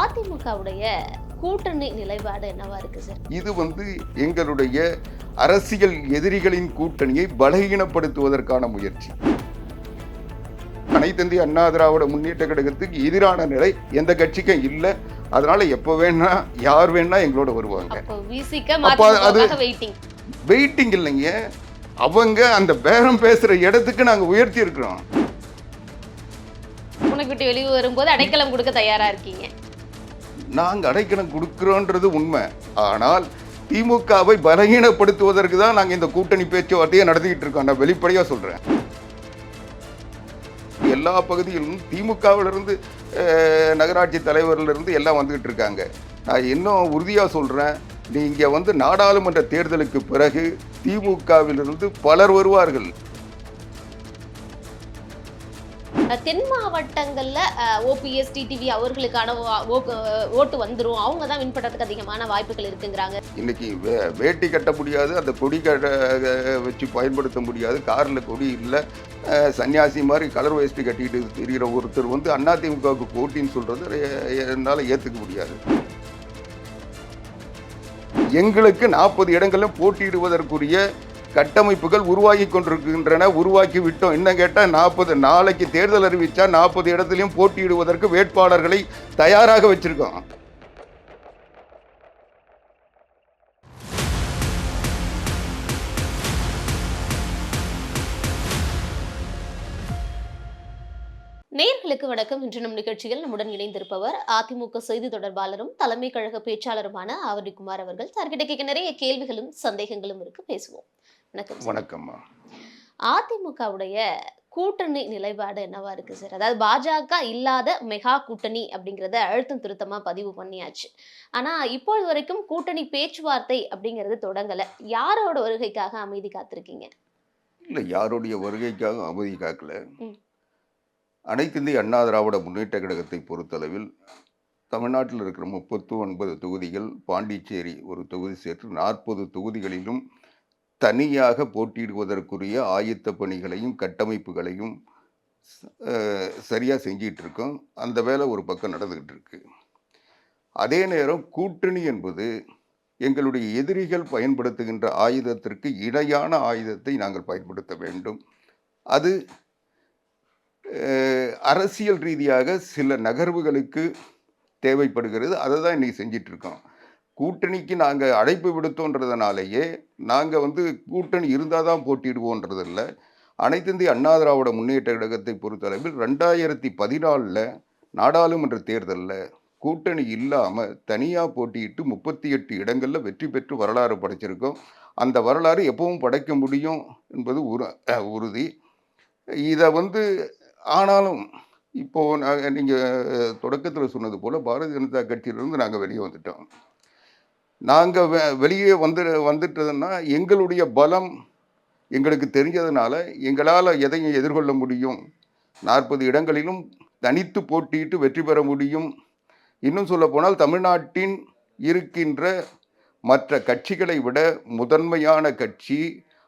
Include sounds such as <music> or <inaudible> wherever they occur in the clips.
அதிமுகவுடைய கூட்டணி நிலைப்பாடு என்னவா இருக்கு சார்? இது வந்து எங்களுடைய அரசியல் எதிரிகளின் கூட்டணியை பலகீனப்படுத்துவதற்கான முயற்சி. அனைத்திந்திய அண்ணா திராவிட முன்னேற்ற கழகத்துக்கு எதிரான நிலை எந்த கட்சிக்கும் இல்லை. அதனால எப்போ வேணா யார் வேணா எங்களோட வருவாங்க. வெயிட்டிங் வெயிட்டிங் இல்லைங்க. அவங்க அந்த பேரம் பேசுற இடத்துக்கு நாங்க உயர்த்தி இருக்கிறோம். உனக்கு விட்டு வெளியே வரும்போது அடைக்கலம் கொடுக்க தயாரா இருக்கீங்க. நாங்கள் அடைக்கணம் கொடுக்குறோன்றது உண்மை. ஆனால் திமுகவை பலகீனப்படுத்துவதற்கு தான் நாங்கள் இந்த கூட்டணி பேச்சுவார்த்தையை நடத்திக்கிட்டு இருக்கோம். நான் வெளிப்படையாக சொல்கிறேன் எல்லா பகுதியிலும் திமுகவிலிருந்து நகராட்சி தலைவர்லேருந்து எல்லாம் வந்துக்கிட்டு இருக்காங்க. நான் இன்னும் உறுதியாக சொல்கிறேன் நீங்கள் வந்து நாடாளுமன்ற தேர்தலுக்கு பிறகு திமுகவிலிருந்து பலர் வருவார்கள். தென் மாவட்டங்களில் ஓபிஎஸ் டிடிவி அவர்களுக்கான ஓ- ஓட்டு வந்துரும். அவங்க தான் வின் பண்ணுறதுக்கு அதிகமான வாய்ப்புகள் இருக்குங்கிறாங்க. இன்னைக்கு வே- வேட்டி கட்ட முடியாது அந்த கொடி கட்ட வச்சு பயன்படுத்த முடியாது. காரில் கொடி இல்லை. சன்னியாசி மாதிரி கலர் வேஷ்டி கட்டிட்டு தெரிகிற ஒருத்தர் வந்து அதிமுகவுக்கு போட்டின்னு சொல்கிறது என்னால் ஏற்றுக்க முடியாது. எங்களுக்கு நாற்பது இடங்களில் போட்டியிடுவதற்குரிய கட்டமைப்புகள் உருவாகி கொண்டிருக்கின்றன உருவாக்கி விட்டோம். என்ன கேட்டால் நாற்பது நாளைக்கு தேர்தல் அறிவிச்சா நாற்பது இடத்துலையும் போட்டியிடுவதற்கு வேட்பாளர்களை தயாராக வச்சிருக்கோம். நேர்களுக்கு வணக்கம். இன்று நம் நிகழ்ச்சியில் நம்முடன் இணைந்திருப்பவர் அதிமுக செய்தி தொடர்பாளரும் தலைமை கழக பேச்சாளருமான ஆவரிக்குமார் அவர்கள். சார்கிட்ட கேட்க நிறைய கேள்விகளும் சந்தேகங்களும் இருக்கு. பேசுவோம். வணக்கம். வணக்கம்மா. அதிமுகவுடைய கூட்டணி நிலைப்பாடு என்னவா இருக்கு சார்? அதாவது பாஜக இல்லாத மெகா கூட்டணி அப்படிங்கறத அழுத்தம் திருத்தமா பதிவு பண்ணியாச்சு. ஆனா இப்பொழுது வரைக்கும் கூட்டணி பேச்சுவார்த்தை அப்படிங்கிறது தொடங்கல. யாரோட வருகைக்காக அமைதி காத்திருக்கீங்க? இல்லை யாருடைய வருகைக்காக அமைதி காக்கல. அனைத்து இந்திய அண்ணா திராவிட முன்னேற்ற கழகத்தை பொறுத்தளவில் தமிழ்நாட்டில் இருக்கிற முப்பத்து ஒன்பது தொகுதிகள் பாண்டிச்சேரி ஒரு தொகுதி சேர்த்து நாற்பது தொகுதிகளிலும் தனியாக போட்டியிடுவதற்குரிய ஆயத்த பணிகளையும் கட்டமைப்புகளையும் சரியாக செஞ்சிகிட்டு இருக்கோம் அந்த வேலை ஒரு பக்கம் நடந்துகிட்டு இருக்கு அதே நேரம் கூட்டணி என்பது எங்களுடைய எதிரிகள் பயன்படுத்துகின்ற ஆயுதத்திற்கு இணையான ஆயுதத்தை நாங்கள் பயன்படுத்த வேண்டும். அது அரசியல் ரீதியாக சில நகர்வுகளுக்கு தேவைப்படுகிறது. அதை தான் இன்றைக்கி செஞ்சிட்ருக்கோம். இருக்கோம் கூட்டணிக்கு நாங்கள் அழைப்பு விடுத்தோன்றதுனாலேயே நாங்கள் வந்து கூட்டணி இருந்தால் தான் போட்டியிடுவோன்றது இல்லை அனைத்து இந்திய அண்ணா திராவிட முன்னேற்ற கழகத்தை பொறுத்தளவில் ரெண்டாயிரத்தி பதினாலில் நாடாளுமன்ற தேர்தலில் கூட்டணி இல்லாமல் தனியாக போட்டியிட்டு முப்பத்தி எட்டு இடங்களில் வெற்றி பெற்று வரலாறு படைச்சிருக்கோம். அந்த வரலாறு எப்பவும் படைக்க முடியும் என்பது உரு உறுதி. இதை வந்து ஆனாலும் இப்போது நாங்கள் நீங்கள் தொடக்கத்தில் சொன்னது போல் பாரதிய ஜனதா கட்சியிலிருந்து நாங்கள் வெளியே வந்துட்டோம். நாங்கள் வெ வெளியே வந்து வந்துட்டதுன்னா எங்களுடைய பலம் எங்களுக்கு தெரிஞ்சதுனால எங்களால் எதையும் எதிர்கொள்ள முடியும். நாற்பது இடங்களிலும் தனித்து போட்டியிட்டு வெற்றி பெற முடியும். இன்னும் சொல்ல போனால் தமிழ்நாட்டின் இருக்கின்ற மற்ற கட்சிகளை விட முதன்மையான கட்சி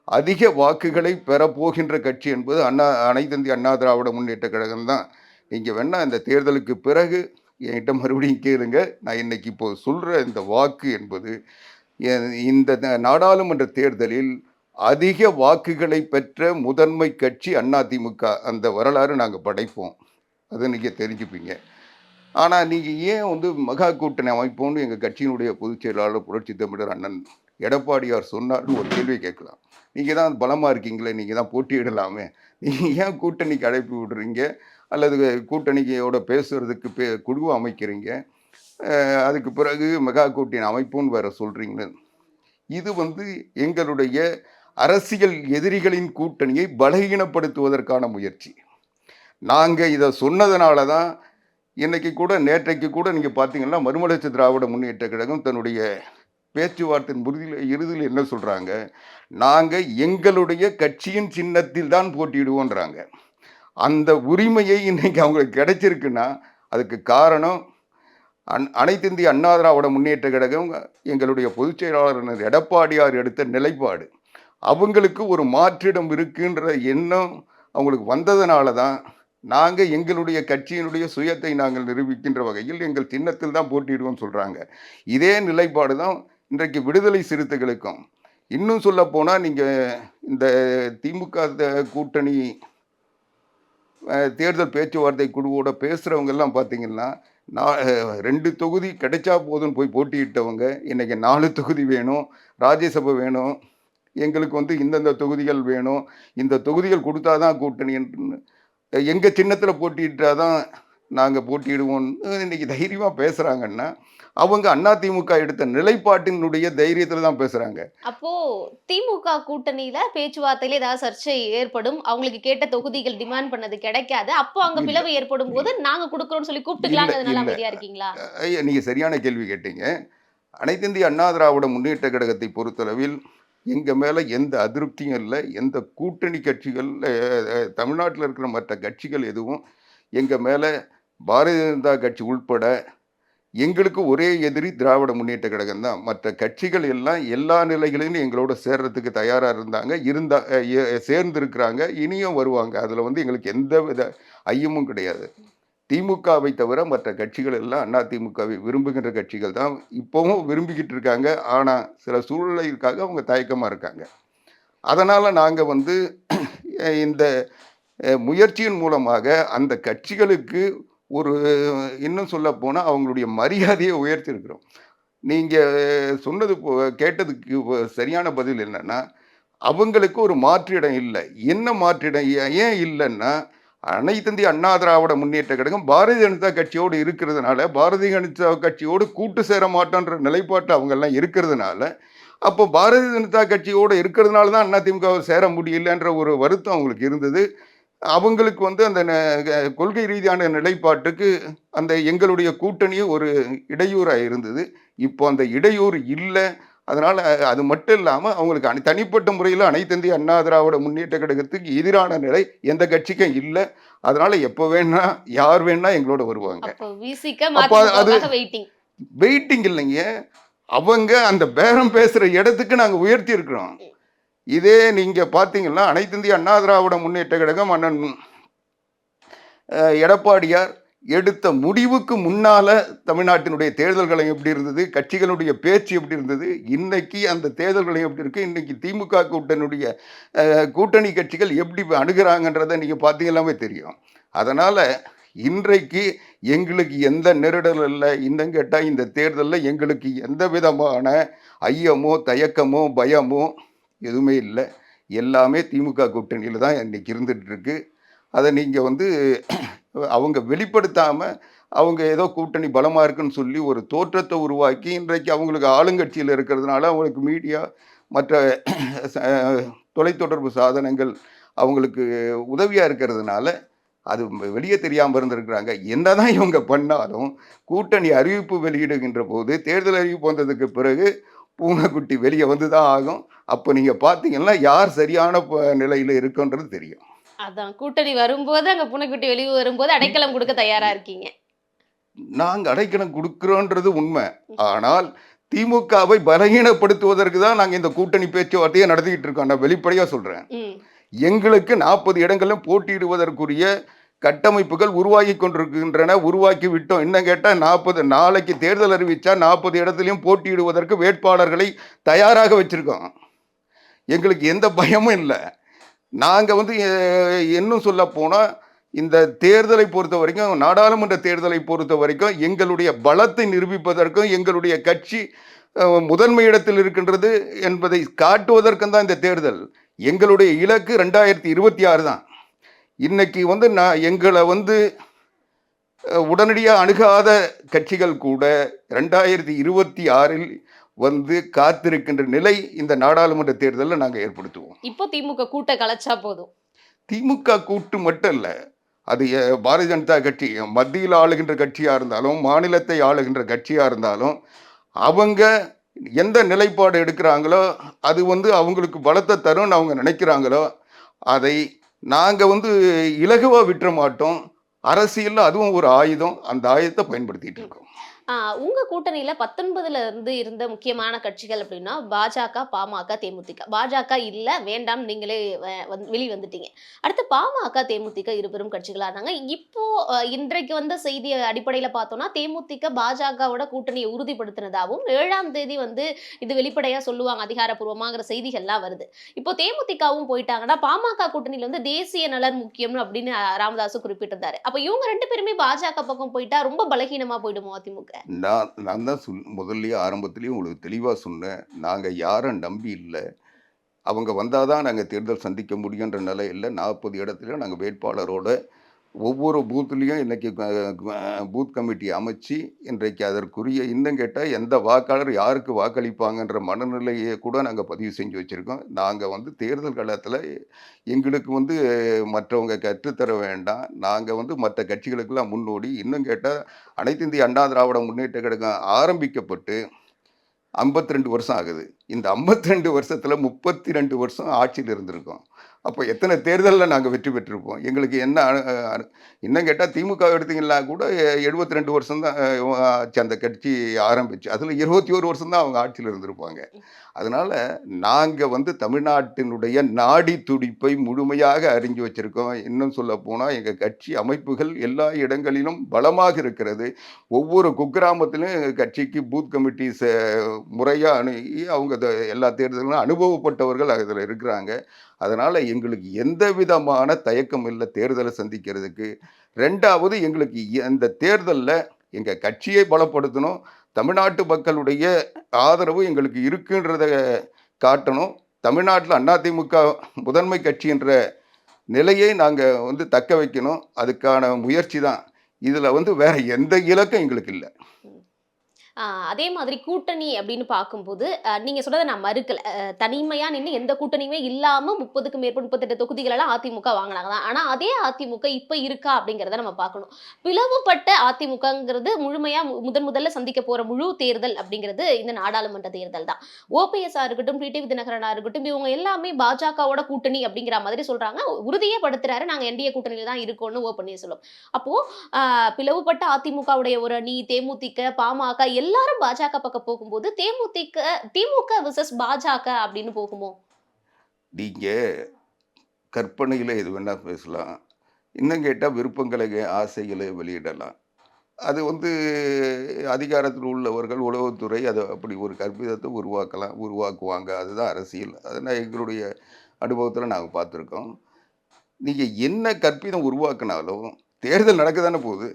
அதிக வாக்குகளை பெறப்போகின்ற கட்சி என்பது அண்ணா அனைத்திந்திய அண்ணா திராவிட முன்னேற்ற கழகம் தான் நீங்கள் வேணால் இந்த தேர்தலுக்கு பிறகு என்கிட்ட மறுபடியும் கேளுங்க. நான் இன்னைக்கு இப்போ சொல்கிற இந்த வாக்கு என்பது இந்த நாடாளுமன்ற தேர்தலில் அதிக வாக்குகளை பெற்ற முதன்மை கட்சி அதிமுக அந்த வரலாறு நாங்கள் படைப்போம். அதை நீங்கள் தெரிஞ்சுப்பீங்க. ஆனால் நீங்கள் ஏன் வந்து மகா கூட்டணி அமைப்போம்னு எங்கள் கட்சியினுடைய பொதுச் செயலாளர் புரட்சி தமிழர் அண்ணன் எடப்பாடியார் சொன்னார்னு ஒரு கேள்வி கேட்கலாம். நீங்கள் தான் பலமாக இருக்கீங்களே நீங்கள் தான் போட்டியிடலாமே. நீங்கள் ஏன் கூட்டணிக்கு அழைப்பு விடுறீங்க? அல்லது கூட்டணியோட பேசுகிறதுக்கு பே குழு அமைக்கிறீங்க. அதுக்கு பிறகு மெகா கூட்டின் அமைப்புன்னு வேற சொல்கிறீங்க இது வந்து எங்களுடைய அரசியல் எதிரிகளின் கூட்டணியை பலகீனப்படுத்துவதற்கான முயற்சி. நாங்கள் இதை சொன்னதுனால தான் இன்றைக்கி கூட நேற்றைக்கு கூட நீங்கள் பார்த்தீங்கன்னா மறுமலர்ச்சி திராவிட முன்னேற்ற கழகம் தன்னுடைய பேச்சுவார்த்தையின் முறுதியில் இறுதியில் என்ன சொல்கிறாங்க நாங்கள் எங்களுடைய கட்சியின் சின்னத்தில் தான் போட்டியிடுவோன்றாங்க. அந்த உரிமையை இன்றைக்கி அவங்களுக்கு கிடைச்சிருக்குன்னா அதுக்கு காரணம் அன் அனைத்து இந்திய அண்ணா திராவிட முன்னேற்ற கழகம் எங்களுடைய பொதுச் செயலாளர் எடப்பாடியார் எடுத்த நிலைப்பாடு. அவங்களுக்கு ஒரு மாற்றிடம் இருக்குன்ற எண்ணம் அவங்களுக்கு வந்ததுனால தான் நாங்கள் எங்களுடைய கட்சியினுடைய சுயத்தை நாங்கள் நிரூபிக்கின்ற வகையில் எங்கள் சின்னத்தில் தான் போட்டியிடுவோம் சொல்கிறாங்க இதே நிலைப்பாடு தான் இன்றைக்கு விடுதலை சிறுத்தைகளுக்கும். இன்னும் சொல்ல போனால் நீங்கள் இந்த திமுக கூட்டணி தேர்தல் பேச்சுவார்த்தை குழுவோட பேசுகிறவங்க எல்லாம் பார்த்தீங்கன்னா நான் ரெண்டு தொகுதி கிடைச்சா போதும்னு போய் போட்டியிட்டவங்க இன்றைக்கி நாலு தொகுதி வேணும் ராஜ்யசபை வேணும் எங்களுக்கு வந்து இந்தந்த தொகுதிகள் வேணும் இந்த தொகுதிகள் கொடுத்தாதான் கூட்டணி எங்கள் சின்னத்தில் போட்டியிட்டாதான் நாங்கள் போட்டியிடுவோம்னு இன்னைக்கு தைரியமாக பேசுகிறாங்கன்னா அவங்க அதிமுக எடுத்த நிலைப்பாட்டினுடைய தைரியத்தில் தான் பேசுகிறாங்க அப்போ திமுக கூட்டணியில பேச்சுவார்த்தையில ஏதாவது சர்ச்சை ஏற்படும் அவங்களுக்கு கேட்ட தொகுதிகள் டிமாண்ட் பண்ணது கிடைக்காது அப்போ அங்க. பிளவு ஏற்படும் போது நாங்க கொடுக்கறோம்னு சொல்லி கூப்பிட்டுக்கலாங்கிறதுனால இல்ல. அமைதியா இருக்கீங்களா ஐயா நீங்கள் சரியான கேள்வி கேட்டீங்க அனைத்து இந்திய அண்ணா திராவிட முன்னேற்ற கழகத்தை பொறுத்தளவில் எங்கள் மேலே எந்த அதிருப்தியும் இல்லை எந்த கூட்டணி கட்சிகள் தமிழ்நாட்டில் இருக்கிற மற்ற கட்சிகள் எதுவும் எங்கள் மேலே பாரதிய ஜனதா கட்சி உள்பட எங்களுக்கு ஒரே எதிரி திராவிட முன்னேற்ற கழகம் தான். மற்ற கட்சிகள் எல்லாம் எல்லா நிலைகளிலும் எங்களோட சேர்றதுக்கு தயாராக இருந்தாங்க. இருந்தா சேர்ந்துருக்கிறாங்க. இனியும் வருவாங்க. அதில் வந்து எங்களுக்கு எந்த வித ஐயமும் கிடையாது. திமுகவை தவிர மற்ற கட்சிகள் எல்லாம் அண்ணா திமுகவை விரும்புகின்ற கட்சிகள் தான். இப்போவும் விரும்பிக்கிட்டு இருக்காங்க. ஆனால் சில சூழ்நிலைக்காக அவங்க தயக்கமாக இருக்காங்க. அதனால் நாங்கள் வந்து இந்த முயற்சியின் மூலமாக அந்த கட்சிகளுக்கு ஒரு இன்னும் சொல்ல போனால் அவங்களுடைய மரியாதையை உயர்த்திருக்கிறோம் நீங்கள் சொன்னது போ கேட்டதுக்கு சரியான பதில் என்னன்னா அவங்களுக்கு ஒரு மாற்றிடம் இல்லை. என்ன மாற்றிடம்? ஏன் இல்லைன்னா அனைத்து இந்திய அண்ணா திராவிட முன்னேற்ற கழகம் பாரதிய ஜனதா கட்சியோடு இருக்கிறதுனால பாரதிய ஜனதா கட்சியோடு கூட்டு சேர மாட்டோன்ற நிலைப்பாட்டு அவங்கெல்லாம் இருக்கிறதுனால அப்போ பாரதிய ஜனதா கட்சியோடு இருக்கிறதுனால தான் அண்ணா திமுக சேர முடியலன்ற ஒரு வருத்தம் அவங்களுக்கு இருந்தது. அவங்களுக்கு வந்து அந்த கொள்கை ரீதியான நிலைப்பாட்டுக்கு அந்த எங்களுடைய கூட்டணி ஒரு இடையூறாக இருந்தது. இப்போ அந்த இடையூறு இல்லை. அதனால் அது மட்டும் இல்லாமல் அவங்களுக்கு அனி தனிப்பட்ட முறையில் அனைத்து இந்திய அண்ணா திராவிட முன்னேற்ற கழகத்துக்கு எதிரான நிலை எந்த கட்சிக்கும் இல்லை. அதனால் எப்போ வேணா யார் வேணா எங்களோட வருவாங்க. அப்போ அது- வெயிட்டிங் இல்லைங்க. அவங்க அந்த பேரம் பேசுகிற இடத்துக்கு நாங்கள் உயர்த்தி இருக்கிறோம். இதே நீங்கள் பார்த்தீங்கன்னா அனைத்து இந்திய அண்ணா திராவிட முன்னேற்ற கழகம் அண்ணன் எடப்பாடியார் எடுத்த முடிவுக்கு முன்னால் தமிழ்நாட்டினுடைய தேர்தல்களை எப்படி இருந்தது கட்சிகளுடைய பேச்சு எப்படி இருந்தது இன்னைக்கு அந்த தேர்தல்களை எப்படி இருக்குது இன்னைக்கு திமுக கூட்டணியுடைய கூட்டணி கட்சிகள் எப்படி அணுகிறாங்கன்றதை நீங்கள் பார்த்தீங்கன்னாவே தெரியும். அதனால் இன்றைக்கு எங்களுக்கு எந்த நெருடல் இல்லை இன்னும் கேட்டால் இந்த தேர்தலில் எங்களுக்கு எந்த விதமான ஐயமோ தயக்கமோ பயமோ எதுவுமே இல்லை. எல்லாமே திமுக கூட்டணியில் தான் இன்றைக்கி இருந்துகிட்ருக்கு அதை நீங்கள் வந்து <clears throat> அவங்க வெளிப்படுத்தாமல் அவங்க ஏதோ கூட்டணி பலமாக இருக்குன்னு சொல்லி ஒரு தோற்றத்தை உருவாக்கி இன்றைக்கு அவங்களுக்கு ஆளுங்கட்சியில் இருக்கிறதுனால அவங்களுக்கு மீடியா மற்ற <clears throat> தொலைத்தொடர்பு சாதனங்கள் அவங்களுக்கு உதவியாக இருக்கிறதுனால அது வெளியே தெரியாமல் இருந்திருக்கிறாங்க. என்னதான் இவங்க பண்ணாலும் கூட்டணி அறிவிப்பு வெளியிடுகின்ற போது தேர்தல் அறிவிப்பு வந்ததுக்கு பிறகு பூனைக்குட்டி வெளியே வந்து தான் ஆகும். அப்போ நீங்கள் பார்த்தீங்கன்னா யார் சரியான நிலையில் இருக்குன்றது தெரியும். அதான் கூட்டணி வரும்போது அங்க புனைக்குட்டி வெளியே வரும்போது அடைக்கலம் கொடுக்க தயாரா இருக்கீங்க. நாங்கள் அடைக்கலம் கொடுக்குறோன்றது உண்மை. ஆனால் திமுகவை பலகீனப்படுத்துவதற்கு தான் நாங்கள் இந்த கூட்டணி பேச்சுவார்த்தையை நடத்திக்கிட்டு இருக்கோம். நான் வெளிப்படையாக சொல்கிறேன் எங்களுக்கு நாற்பது இடங்களிலும் போட்டியிடுவதற்குரிய கட்டமைப்புகள் உருவாகி கொண்டிருக்கின்றன. உருவாக்கி விட்டோம். என்ன கேட்டால் நாற்பது நாளைக்கு தேர்தல் அறிவிச்சா நாற்பது இடத்துலையும் போட்டியிடுவதற்கு வேட்பாளர்களை தயாராக வச்சுருக்கோம். எங்களுக்கு எந்த பயமும் இல்லை. நாங்கள் வந்து இன்னும் சொல்ல போனால் இந்த தேர்தலை பொறுத்த வரைக்கும் நாடாளுமன்ற தேர்தலை பொறுத்த வரைக்கும் எங்களுடைய பலத்தை நிரூபிப்பதற்கும் எங்களுடைய கட்சி முதன்மை இடத்தில் இருக்கின்றது என்பதை காட்டுவதற்கும் தான் இந்த தேர்தல். எங்களுடைய இலக்கு ரெண்டாயிரத்தி இருபத்தி ஆறு தான். இன்னைக்கு வந்து நான் எங்களை வந்து உடனடியாக அணுகாத கட்சிகள் கூட ரெண்டாயிரத்தி இருபத்தி ஆறில் வந்து காத்திருக்கின்ற நிலை இந்த நாடாளுமன்ற தேர்தலில் நாங்கள் ஏற்படுத்துவோம். இப்போ திமுக கூட்ட கலைச்சா போதும். திமுக கூட்டு மட்டும் இல்லை அது பாரதிய ஜனதா கட்சி மத்தியில் ஆளுகின்ற கட்சியாக இருந்தாலும் மாநிலத்தை ஆளுகின்ற கட்சியாக இருந்தாலும் அவங்க எந்த நிலைப்பாடு எடுக்கிறாங்களோ அது வந்து அவங்களுக்கு பலத்தை தரும்னு அவங்க நினைக்கிறாங்களோ அதை நாங்கள் வந்து இலகுவாக விட்டுற மாட்டோம். அரசியலில் அதுவும் ஒரு ஆயுதம். அந்த ஆயுதத்தை பயன்படுத்திட்டு இருக்கோம். உங்கள் உங்க கூட்டணியில பத்தொன்பதுல இருந்து இருந்த முக்கியமான கட்சிகள் அப்படின்னா பாஜக பாமக தேமுதிக. பாஜக இல்ல வேண்டாம் நீங்களே வ- வெளி வந்துட்டீங்க. அடுத்து பாமக தேமுதிக இருபெரும் கட்சிகளா இருந்தாங்க. இப்போ இன்றைக்கு வந்த செய்தி அடிப்படையில பார்த்தோம்னா தேமுதிக பாஜகவோட கூட்டணியை உறுதிப்படுத்தினதாகவும் ஏழாம் தேதி வந்து இது வெளிப்படையா சொல்லுவாங்க அதிகாரப்பூர்வமாங்கிற செய்திகள்லாம் வருது. இப்போ தேமுதிகவும் போயிட்டாங்கன்னா பாமக கூட்டணியில வந்து தேசிய நலன் முக்கியம் அப்படின்னு ராமதாஸ் குறிப்பிட்டிருந்தாரு. அப்ப இவங்க ரெண்டு பேருமே பாஜக பக்கம் போயிட்டா ரொம்ப பலகீனமா போயிடுமோ அதிமுக? நான் நான் தான் சொல் முதல்லயே ஆரம்பத்துலேயும் உங்களுக்கு தெளிவாக சொன்னேன். நாங்கள் யாரும் நம்பி இல்லை. அவங்க வந்தால் தான் நாங்கள் தேர்தல் சந்திக்க முடியுன்ற நிலையில் நாற்பது இடத்துல நாங்கள் வேட்பாளரோட ஒவ்வொரு பூத்துலேயும் இன்றைக்கி பூத் கமிட்டி அமைச்சு இன்றைக்கு அதற்குரிய இன்னும் கேட்டால் எந்த வாக்காளர் யாருக்கு வாக்களிப்பாங்கன்ற மனநிலையை கூட நாங்கள் பதிவு செஞ்சு வச்சுருக்கோம். நாங்கள் வந்து தேர்தல் காலத்தில் எங்களுக்கு வந்து மற்றவங்க கற்றுத்தர வேண்டாம். நாங்கள் வந்து மற்ற கட்சிகளுக்கெல்லாம் முன்னோடி. இன்னும் கேட்டால் அனைத்து இந்திய அண்ணா திராவிட முன்னேற்ற கழகம் ஆரம்பிக்கப்பட்டு 52 ரெண்டு வருஷம் ஆகுது. இந்த 52 ரெண்டு வருஷத்தில் முப்பத்தி ரெண்டு வருஷம் ஆட்சியில் இருந்திருக்கோம். அப்போ எத்தனை தேர்தலில் நாங்கள் வெற்றி பெற்றிருப்போம்? எங்களுக்கு என்ன அனு- இன்னும் கேட்டால் திமுக எடுத்தீங்கன்னா கூட எழுபத்தி ரெண்டு வருஷம் தான் ஆச்சு. அந்த கட்சி ஆரம்பிச்சு. அதில் இருபத்தி ஒரு வருஷம் தான் அவங்க ஆட்சியில் இருந்திருப்பாங்க. அதனால் நாங்கள் வந்து தமிழ்நாட்டினுடைய நாடி துடிப்பை முழுமையாக அறிஞ்சு வச்சுருக்கோம். இன்னும் சொல்ல போனால் எங்கள் கட்சி அமைப்புகள் எல்லா இடங்களிலும் பலமாக இருக்கிறது. ஒவ்வொரு குக்கிராமத்திலும் எங்கள் கட்சிக்கு பூத் கமிட்டிஸ் முறையாக அணுகி அவங்க எல்லா தேர்தலும் அனுபவப்பட்டவர்கள் அதில் இருக்கிறாங்க. அதனால் எங்களுக்கு எந்த விதமான தயக்கம் இல்லை தேர்தலை சந்திக்கிறதுக்கு. ரெண்டாவது எங்களுக்கு இ- இந்த தேர்தலில் எங்கள் கட்சியை பலப்படுத்தணும். தமிழ்நாட்டு மக்களுடைய ஆதரவு எங்களுக்கு இருக்குன்றத காட்டணும். தமிழ்நாட்டில் அதிமுக முதன்மை கட்சின்ற நிலையை நாங்கள் வந்து தக்க வைக்கணும். அதுக்கான முயற்சி தான். இதில் வந்து வேறு எந்த இலக்கும் எங்களுக்கு இல்லை. அதே மாதிரி கூட்டணி அப்படின்னு பார்க்கும்போது நீங்கள் சொல்கிறத நான் மறுக்கல. தனிமையாக நின்று எந்த கூட்டணியுமே இல்லாமல் முப்பதுக்கு மேற்பட்ட முப்பத்தெட்டு தொகுதிகளெல்லாம் அதிமுக வாங்கினாங்க தான். ஆனால் அதே அதிமுக இப்போ இருக்கா அப்படிங்கிறத நம்ம பார்க்கணும். பிளவுபட்ட அதிமுகங்கிறது முழுமையாக முதன் முதல்ல சந்திக்க போகிற முழு தேர்தல் அப்படிங்கிறது இந்த நாடாளுமன்ற தேர்தல் தான். ஓபிஎஸ்ஆ இருக்கட்டும் டிடிவி தினகரனாக இருக்கட்டும் இவங்க எல்லாமே பாஜகவோட கூட்டணி அப்படிங்கிற மாதிரி சொல்கிறாங்க உறுதியே படுத்துறாரு என்டிஏ கூட்டணியில் தான் இருக்கோம்னு ஓ பன்னீர்செல்வம். சொல்லுவோம் அப்போது பிளவுபட்ட அதிமுகவுடைய ஒரு அணி தேமுதிக பாமக எல்லாரும் பாஜக பக்கம் போகும்போது தேமுதிக திமுக விசஸ் பாஜக அப்படின்னு போகுமோ? நீங்கள் கற்பனையில் எது வேணால் பேசலாம். இன்னும் கேட்டால் விருப்பங்களை ஆசைகளை வெளியிடலாம். அது வந்து அதிகாரத்தில் உள்ளவர்கள் உளவுத்துறை அதை அப்படி ஒரு கற்பிதத்தை உருவாக்கலாம் உருவாக்குவாங்க. அதுதான் அரசியல். அதனால் எங்களுடைய அனுபவத்தில் நாங்கள் பார்த்துருக்கோம். நீங்கள் என்ன கற்பிதம் உருவாக்குனாலும் தேர்தல் நடக்க தானே போகுது.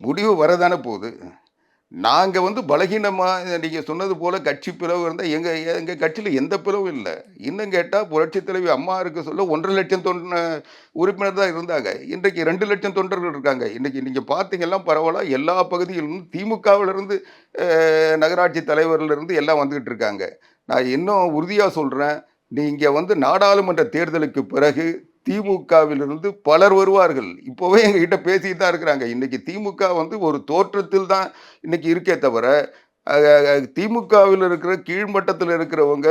முடிவு வரதானே போகுது. நாங்கள் வந்து பலகீனமாக நீங்கள் சொன்னது போல் கட்சி பிளவு இருந்தால் எங்கள் எங்கள் கட்சியில் எந்த பிளவும் இல்லை. இன்னும் கேட்டால் புரட்சித் தலைவி அம்மா இருக்க சொல்ல ஒன்றரை லட்சம் தொண்ட உறுப்பினர் தான் இருந்தாங்க. இன்றைக்கு ரெண்டு லட்சம் தொண்டர்கள் இருக்காங்க. இன்றைக்கி நீங்கள் பார்த்தீங்கன்னா பரவாயில்ல எல்லா பகுதிகளிலும் திமுகவிலிருந்து நகராட்சி தலைவர்லேருந்து எல்லாம் வந்துக்கிட்டு இருக்காங்க. நான் இன்னும் உறுதியாக சொல்கிறேன் நீங்கள் வந்து நாடாளுமன்ற தேர்தலுக்கு பிறகு திமுகவிலிருந்து பலர் வருவார்கள். இப்போவே எங்ககிட்ட பேசிட்டு தான் இருக்கிறாங்க. இன்றைக்கி திமுக வந்து ஒரு தோற்றத்தில் தான் இன்றைக்கி இருக்கே தவிர திமுகவில் இருக்கிற கீழ்மட்டத்தில் இருக்கிறவங்க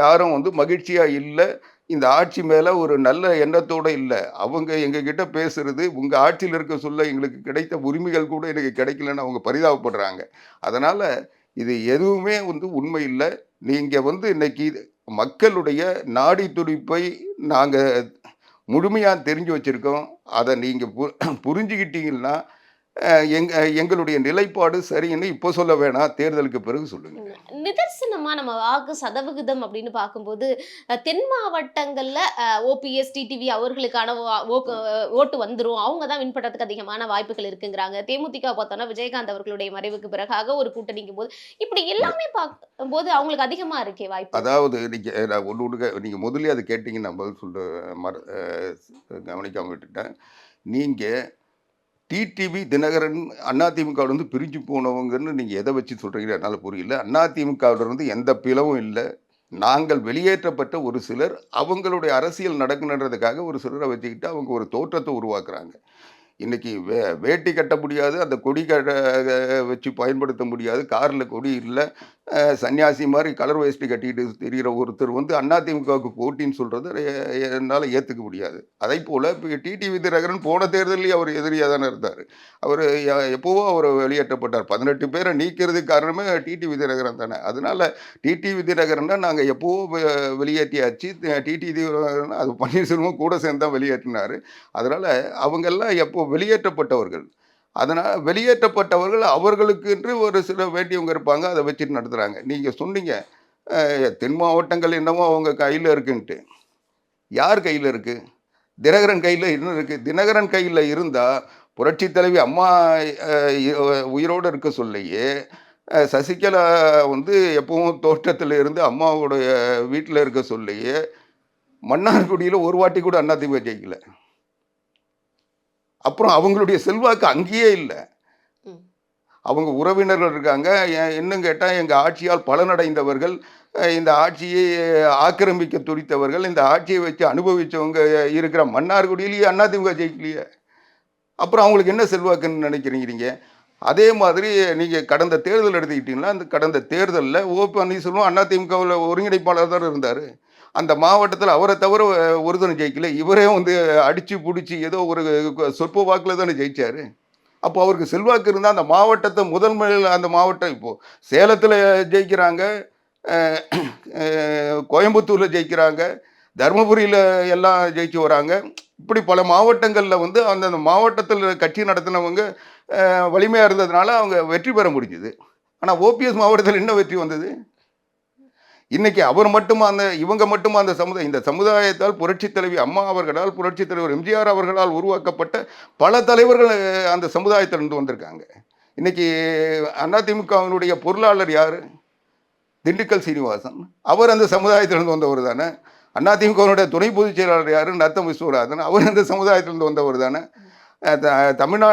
யாரும் வந்து மகிழ்ச்சியாக இல்லை. இந்த ஆட்சி மேலே ஒரு நல்ல எண்ணத்தோடு இல்லை. அவங்க எங்ககிட்ட பேசுறது உங்கள் ஆட்சியில் இருக்க சொல்ல எங்களுக்கு கிடைத்த உரிமைகள் கூட எனக்கு கிடைக்கலன்னு அவங்க பரிதாபப்படுறாங்க. அதனால் இது எதுவுமே வந்து உண்மை இல்லை. நீங்கள் வந்து இன்றைக்கி மக்களுடைய நாடி துடிப்பை நாங்கள் முழுமையாக தெரிஞ்சு வச்சுருக்கோம். அதை நீங்கள் பு புரிஞ்சுக்கிட்டீங்கன்னா எங்க எங்களுடைய நிலைப்பாடு சரின்னு இப்போ சொல்ல வேணாம். தேர்தலுக்கு பிறகு சொல்லுங்கள் நிதர்சனமா நம்ம வாக்கு சதவிகிதம் அப்படின்னு பார்க்கும்போது தென் மாவட்டங்கள்ல ஓபிஎஸ் டிடிவி அவர்களுக்கான ஓட்டு வந்துரும். அவங்க தான் வின் பண்றதுக்கு அதிகமான வாய்ப்புகள் இருக்குங்கிறாங்க. தேமுதிக பார்த்தோம்னா விஜயகாந்த் அவர்களுடைய மறைவுக்கு பிறகாக ஒரு கூட்டணிக்கும் போது இப்படி எல்லாமே பார்க்கும்போது அவங்களுக்கு அதிகமா இருக்கே வாய்ப்பு. அதாவது நீங்கள் ஒன்று ஒன்று நீங்கள் முதல்ல அதை கேட்டீங்க நான் பதில் சொல்ல மற அஹ், கவனிக்காம விட்டுட்டேன். நீங்கள் டிடிவி தினகரன் அதிமுகவிலேருந்து பிரிஞ்சு போனவங்கன்னு நீங்கள் எதை வச்சு சொல்கிறீங்க என்னால் புரியல. அதிமுகவிலிருந்து எந்த பிளவும் இல்லை. நாங்கள் வெளியேற்றப்பட்ட ஒரு சிலர் அவங்களுடைய அரசியல் நடக்கணுன்றதுக்காக ஒரு சிலரை வச்சுக்கிட்டு அவங்க ஒரு தோற்றத்தை உருவாக்குறாங்க. இன்றைக்கி வே வேட்டி கட்ட முடியாது அந்த கொடி கட்ட வச்சு பயன்படுத்த முடியாது காரில் கொடி இல்லை சன்னியாசி மாதிரி கலர் வேஷ்டி கட்டிக்கிட்டு தெரிகிற ஒருத்தர் வந்து அதிமுகவுக்கு போட்டின்னு சொல்கிறது என்னால் ஏற்றுக்க முடியாது. அதே போல் இப்போ டிடி வித்யரகரன் போன தேர்தலையும் அவர் எதிரியாக தானே இருந்தார். அவர் எப்போவோ அவர் வெளியேற்றப்பட்டார். பதினெட்டு பேரை நீக்கிறதுக்கு காரணமே டிடி வித்யரகரன் தானே. அதனால் டிடி வித்யரகரன்னா நாங்கள் எப்போவோ வெளியேற்றியாச்சு. டிடி வித்யரகரன் அது பன்னீர்செல்வம் கூட சேர்ந்து தான் வெளியேற்றினார். அதனால் அவங்கெல்லாம் எப்போ வெளியேற்றப்பட்டவர்கள் அதனால் வெளியேற்றப்பட்டவர்கள் அவர்களுக்கு என்று ஒரு சில வேண்டியவங்க இருப்பாங்க அதை வச்சுட்டு நடத்துகிறாங்க நீங்கள் சொன்னீங்க தென் மாவட்டங்கள் என்னமோ அவங்க கையில் இருக்குன்ட்டு. யார் கையில் இருக்குது தினகரன் கையில் இன்னும் இருக்குது தினகரன் கையில் இருந்தால் புரட்சி தலைவி அம்மா உயிரோடு இருக்க சொல்லையே சசிகலா வந்து எப்பவும் தோட்டத்தில் இருந்து அம்மாவோடைய வீட்டில் இருக்க சொல்லியே மன்னார்குடியில் ஒரு வாட்டி கூட அதிமுக ஜெயிக்கல. அப்புறம் அவங்களுடைய செல்வாக்கு அங்கேயே இல்லை. அவங்க உறவினர்கள் இருக்காங்க. எ- இன்னும் கேட்டால் எங்கள் ஆட்சியால் பலனடைந்தவர்கள் இந்த ஆட்சியை ஆக்கிரமிக்க துடித்தவர்கள் இந்த ஆட்சியை வச்சு அனுபவிச்சவங்க இருக்கிற மன்னார்குடியிலேயே அதிமுக ஜெயிக்கலையே. அப்புறம் அவங்களுக்கு என்ன செல்வாக்குன்னு நினைக்கிறீங்க? அதே மாதிரி நீங்கள் கடந்த தேர்தல் எடுத்துக்கிட்டீங்கன்னா அந்த கடந்த தேர்தலில் ஓ பன்னீர்செல்வம் அதிமுகவில் ஒருங்கிணைப்பாளர் தான் இருந்தார். அந்த மாவட்டத்தில் அவரை தவிர அஹ், ஜெயிக்கல. இவரே வந்து அடித்து பிடிச்சி ஏதோ ஒரு சொற்ப வாக்கில் தானே ஜெயிச்சாரு. அப்போ அவருக்கு செல்வாக்கு இருந்தால் அந்த மாவட்டத்தை முதல் முறையில் அந்த மாவட்டம் இப்போது சேலத்தில் ஜெயிக்கிறாங்க கோயம்புத்தூரில் ஜெயிக்கிறாங்க தருமபுரியில் எல்லாம் ஜெயிச்சு வராங்க. இப்படி பல மாவட்டங்களில் வந்து அந்தந்த மாவட்டத்தில் கட்சி நடத்தினவங்க வலிமையாக இருந்ததுனால அவங்க வெற்றி பெற முடிஞ்சுது. ஆனால் ஓபிஎஸ் மாவட்டத்தில் என்ன வெற்றி வந்தது? இன்னைக்கு அவர் மட்டுமா அந்த இவங்க மட்டுமா அந்த சமுதாயம் இந்த சமுதாயத்தால் புரட்சித் தலைவி அம்மா அவர்களால் புரட்சித் தலைவர் எம்ஜிஆர் அவர்களால் உருவாக்கப்பட்ட பல தலைவர்கள் அந்த சமுதாயத்திலிருந்து வந்திருக்காங்க. இன்னைக்கு அதிமுகவினுடைய பொருளாளர் யார்? திண்டுக்கல் சீனிவாசன். அவர் அந்த சமுதாயத்திலிருந்து வந்தவர் தானே. அதிமுகவினுடைய துணை பொதுச் செயலாளர் யார்? நத்தம் விஸ்வநாதன். அவர் அந்த சமுதாயத்திலிருந்து வந்தவர் தானே. தமிழ்நா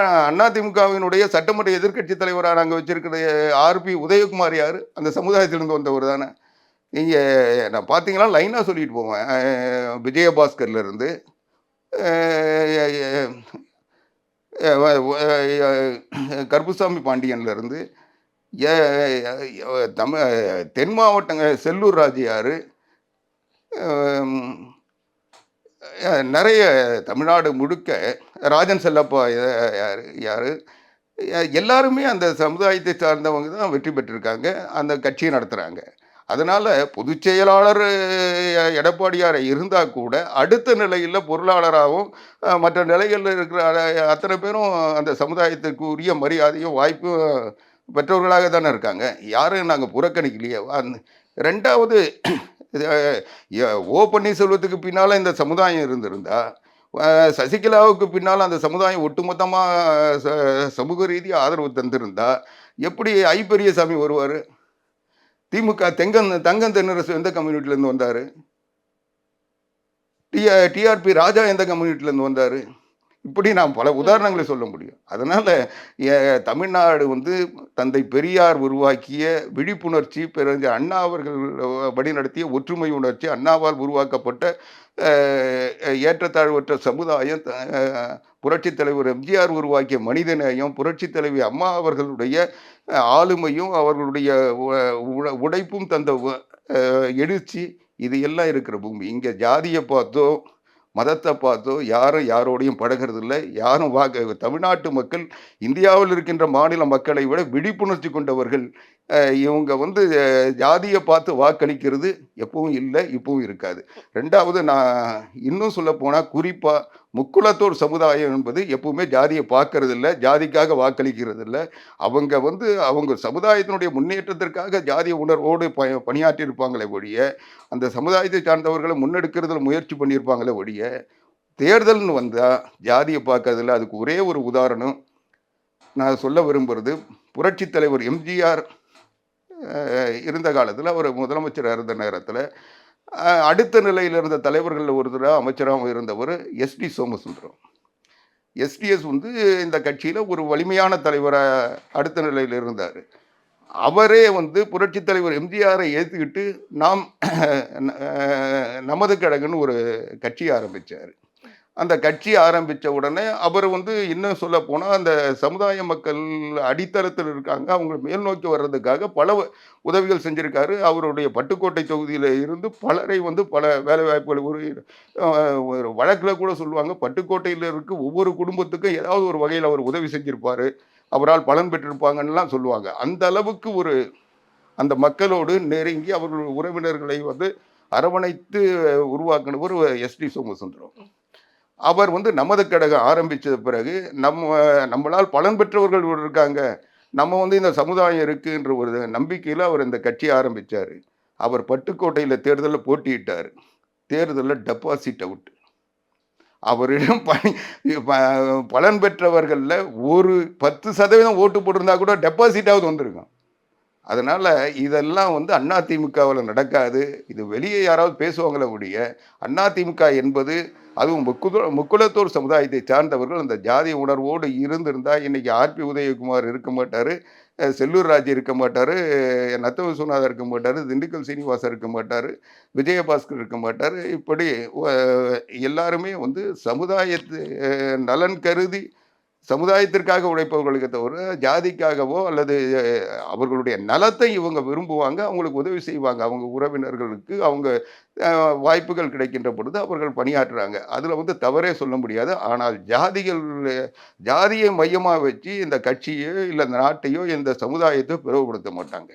அதிமுகவினுடைய சட்டமன்ற எதிர்க்கட்சி தலைவராக நாங்கள் வச்சிருக்கிற ஆர்பி உதயகுமார் யார்? அந்த சமுதாயத்திலிருந்து வந்தவர் தானே. நீங்கள் நான் பார்த்தீங்கன்னா லைனாக சொல்லிட்டு போவேன். விஜயபாஸ்கர்லேருந்து கருப்புசாமி பாண்டியன்லேருந்து தமிழ் தென் மாவட்டங்க செல்லூர் ராஜியார். நிறைய தமிழ்நாடு முழுக்க ராஜன் செல்லப்பா யார் யார்? எல்லாருமே அந்த சமுதாயத்தை சார்ந்தவங்க தான் வெற்றி பெற்றிருக்காங்க. அந்த கட்சியை நடத்துகிறாங்க அதனால் பொதுச் செயலாளர் எடப்பாடியார் இருந்தால் கூட அடுத்த நிலையில் பொருளாளராகவும் மற்ற நிலைகளில் இருக்கிற அத்தனை பேரும் அந்த சமுதாயத்துக்கு உரிய மரியாதையும் வாய்ப்பும் பெற்றவர்களாக தானே இருக்காங்க. யாரும் நாங்கள் புறக்கணிக்கலையே. ரெண்டாவது ஓ பன்னீர்செல்வத்துக்கு பின்னால் இந்த சமுதாயம் இருந்திருந்தா சசிகலாவுக்கு பின்னால் அந்த சமுதாயம் ஒட்டுமொத்தமாக சமூக ரீதியாக ஆதரவு தந்திருந்தா எப்படி ஐ பெரியசாமி வருவார்? திமுக தெங்கன் தங்கம் தென்னரசு எந்த கம்யூனிட்டிலேருந்து வந்தார்? டி டிஆர்பி ராஜா எந்த கம்யூனிட்டிலேருந்து வந்தார்? இப்படி நாம் பல உதாரணங்களை சொல்ல முடியும். அதனால் தமிழ்நாடு வந்து தந்தை பெரியார் உருவாக்கிய விழிப்புணர்ச்சி பிறகு அண்ணா அவர்கள் வழிநடத்திய ஒற்றுமை உணர்ச்சி அண்ணாவால் உருவாக்கப்பட்ட ஏற்றத்தாழ்வற்ற சமுதாயம் புரட்சித் தலைவர் எம்ஜிஆர் உருவாக்கிய மனிதநேயம் புரட்சித் தலைவி அம்மா அவர்களுடைய ஆளுமையும் அவர்களுடைய உழைப்பும் தந்த எழுச்சி இது எல்லாம் இருக்கிற பூமி. இங்கே ஜாதியை பார்த்தோ மதத்தை பார்த்தோ யாரும் யாரோடையும் பழகிறது இல்லை யாரும் வாக்கு தமிழ்நாட்டு மக்கள் இந்தியாவில் இருக்கின்ற மாநில மக்களை விட விழிப்புணர்ச்சி கொண்டவர்கள் இவங்க வந்து ஜாதியை பார்த்து வாக்களிக்கிறது எப்பவும் இல்லை இப்பவும் இருக்காது. ரெண்டாவது நான் இன்னும் சொல்ல போனால் குறிப்பாக முக்குளத்தூர் சமுதாயம் என்பது எப்பவுமே ஜாதியை பார்க்கறது இல்லை ஜாதிக்காக வாக்களிக்கிறது இல்லை அவங்க வந்து அவங்க சமுதாயத்தினுடைய முன்னேற்றத்திற்காக ஜாதிய உணர்வோடு ப பணியாற்றியிருப்பாங்களே ஒழிய அந்த சமுதாயத்தை சார்ந்தவர்களை முன்னெடுக்கிறதுல முயற்சி பண்ணியிருப்பாங்களே ஒழிய தேர்தல்னு வந்தால் ஜாதியை பார்க்கறதில்ல. அதுக்கு ஒரே ஒரு உதாரணம் நான் சொல்ல விரும்புகிறது புரட்சித் தலைவர் எம்ஜிஆர் இருந்த காலத்தில் அவர் முதலமைச்சராக இருந்த நேரத்தில் அடுத்த நிலையில் இருந்த தலைவர்களில் ஒருத்தராக அமைச்சராகவும் இருந்தவர் எஸ்டி சோமசுந்தரம். எஸ்டிஎஸ் வந்து இந்த கட்சியில் ஒரு வலிமையான தலைவராக அடுத்த நிலையில் இருந்தார். அவரே வந்து புரட்சித் தலைவர் எம்ஜிஆரை ஏற்றுக்கிட்டு நாம் நமது கழகன்னு ஒரு கட்சி ஆரம்பித்தார் அந்த கட்சி ஆரம்பித்த உடனே அவர் வந்து இன்னும் சொல்ல போனால் அந்த சமுதாய மக்கள் அடித்தளத்தில் இருக்காங்க. அவங்க மேல் நோக்கி வர்றதுக்காக பல உதவிகள் செஞ்சுருக்காரு. அவருடைய பட்டுக்கோட்டை தொகுதியில் இருந்து பலரை வந்து பல வேலைவாய்ப்புகள் ஒரு ஒரு வழக்கில் கூட சொல்லுவாங்க. பட்டுக்கோட்டையில் இருக்க ஒவ்வொரு குடும்பத்துக்கும் ஏதாவது ஒரு வகையில் அவர் உதவி செஞ்சுருப்பார். அவரால் பலன் பெற்றிருப்பாங்கன்னுலாம் சொல்லுவாங்க. அந்த அளவுக்கு ஒரு அந்த மக்களோடு நெருங்கி அவர்கள் உறவினர்களை வந்து அரவணைத்து உருவாக்கினவர் எஸ்டி சோமசுந்தரம். அவர் வந்து நமது கழகம் ஆரம்பித்த பிறகு நம்ம நம்மளால் பலன் பெற்றவர்கள் இருக்காங்க. நம்ம வந்து இந்த சமுதாயம் இருக்குன்ற ஒரு நம்பிக்கையில் அவர் இந்த கட்சி ஆரம்பிச்சார். அவர் பட்டுக்கோட்டையில் தேர்தலில் போட்டியிட்டார். தேர்தலில் டெபாசிட் அவுட் அவரிடம் பணி பலன் பெற்றவர்களில் ஒரு பத்து சதவீதம் ஓட்டு போட்டிருந்தா கூட டெபாசிட்டாவது வந்திருக்கும். அதனால் இதெல்லாம் வந்து அதிமுகவில் நடக்காது. இது வெளியே யாராவது பேசுவாங்களே ஒழிய அதிமுக என்பது அதுவும் முக்குதோ முக்குலத்தோர் சமுதாயத்தை சார்ந்தவர்கள் அந்த ஜாதி உணர்வோடு இருந்திருந்தால் இன்றைக்கி ஆர்பி உதயகுமார் இருக்க மாட்டார் செல்லூர் ராஜ் இருக்க மாட்டார் நத்த விஸ்வநாதர் இருக்க மாட்டார் திண்டுக்கல் சீனிவாசன் இருக்க மாட்டார் விஜயபாஸ்கர் இருக்க மாட்டார். இப்படி எல்லாருமே வந்து சமுதாயத்து நலன் கருதி சமுதாயத்திற்காக உழைப்பவர்களுக்கு தவிர ஜாதிக்காகவோ அல்லது அவர்களுடைய நலத்தை இவங்க விரும்புவாங்க அவங்களுக்கு உதவி செய்வாங்க. அவங்க உறவினர்களுக்கு அவங்க வாய்ப்புகள் கிடைக்கின்ற பொழுது அவர்கள் பணியாற்றுறாங்க. அதில் வந்து தவறே சொல்ல முடியாது. ஆனால் ஜாதிகள் ஜாதியை மையமாக வச்சு இந்த கட்சியோ இல்லை இந்த நாட்டையோ இந்த சமுதாயத்தையோ பிளவுபடுத்த மாட்டாங்க.